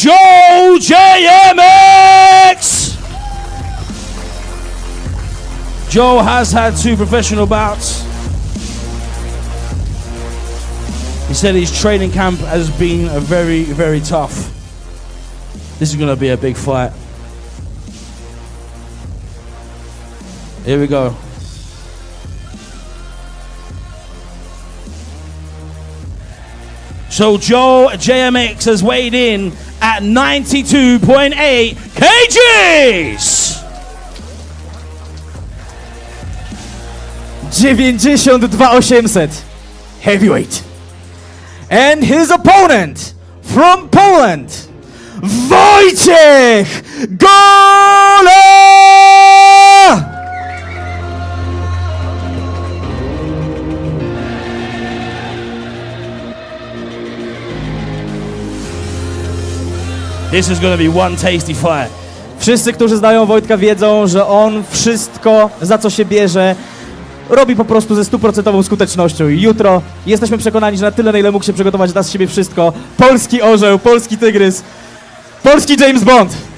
Joe JMX! Joe has had two professional bouts. He said his training camp has been very, very tough. This is going to be a big fight. Here we go. So Joe JMX has weighed in at 92.8 kgs. 92800 heavyweight. And his opponent from Poland, Wojciech Gola! This is to be one tasty fight. Wszyscy, którzy znają Wojtka wiedzą, że on wszystko, za co się bierze, robi po prostu ze stuprocentową skutecznością. I jutro jesteśmy przekonani, że na tyle, na ile mógł się przygotować, da z siebie wszystko. Polski orzeł, polski tygrys, polski James Bond.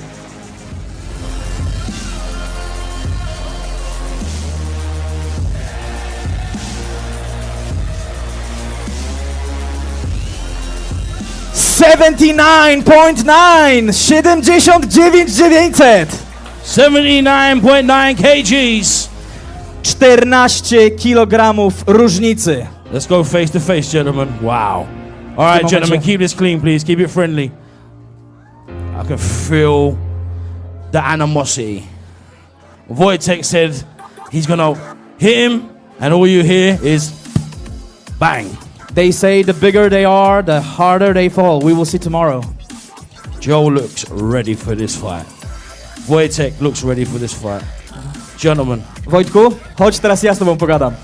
Seventy-nine point nine, siedemdziesiąt dziewięć dziewięćset. 79.9 kgs. 14 kg różnicy. Let's go face to face, gentlemen. Wow. All right, gentlemen, keep this clean, please. Keep it friendly. I can feel the animosity. Wojtek said he's gonna hit him, and all you hear is bang. They say the bigger they are, the harder they fall. We will see tomorrow. Joe looks ready for this fight. Wojtek looks ready for this fight. Gentlemen, Wojtku, chodź teraz ja z tobą pogadam.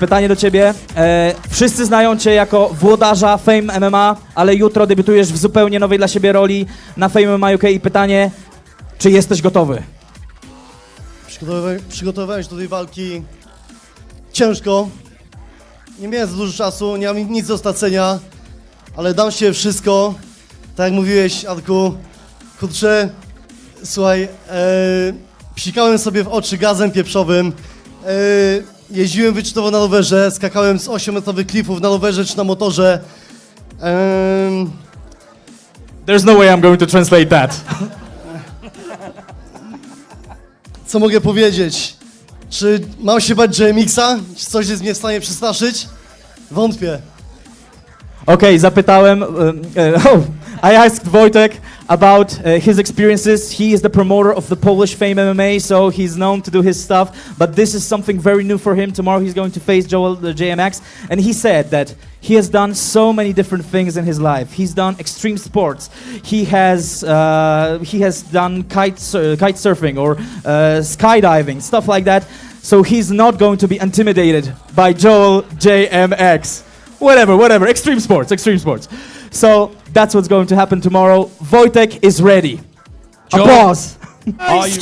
Pytanie do ciebie. E, wszyscy znają cię jako włodarza Fame MMA, ale jutro debiutujesz w zupełnie nowej dla siebie roli na Fame MMA UK i pytanie, czy jesteś gotowy? Przygotowywałem się do tej walki ciężko. Nie miałem za dużo czasu, nie mam nic do stracenia, ale dam się wszystko. Tak jak mówiłeś, Adku, kurczę, słuchaj, e, psikałem sobie w oczy gazem pieprzowym, e, jeździłem wyczytowo na rowerze, skakałem z 8-metrowych klifów na rowerze czy na motorze. Em, There's no way I'm going to translate that. Co mogę powiedzieć? Czy mam się bać JMX-a? Czy coś jest mnie w stanie przestraszyć? Wątpię. Okay, zapytałem. Uh, oh, I asked Wojtek about uh, his experiences. He is the promoter of the Polish Fame MMA, so he's known to do his stuff. But this is something very new for him. Tomorrow he's going to face Joel uh, JMX, and he said that he has done so many different things in his life. He's done extreme sports. He has uh, he has done kite sur- kite surfing or uh, skydiving, stuff like that. So he's not going to be intimidated by Joel JMX whatever, whatever. Extreme sports, extreme sports. So that's what's going to happen tomorrow. Wojtek is ready. Applause. Excuse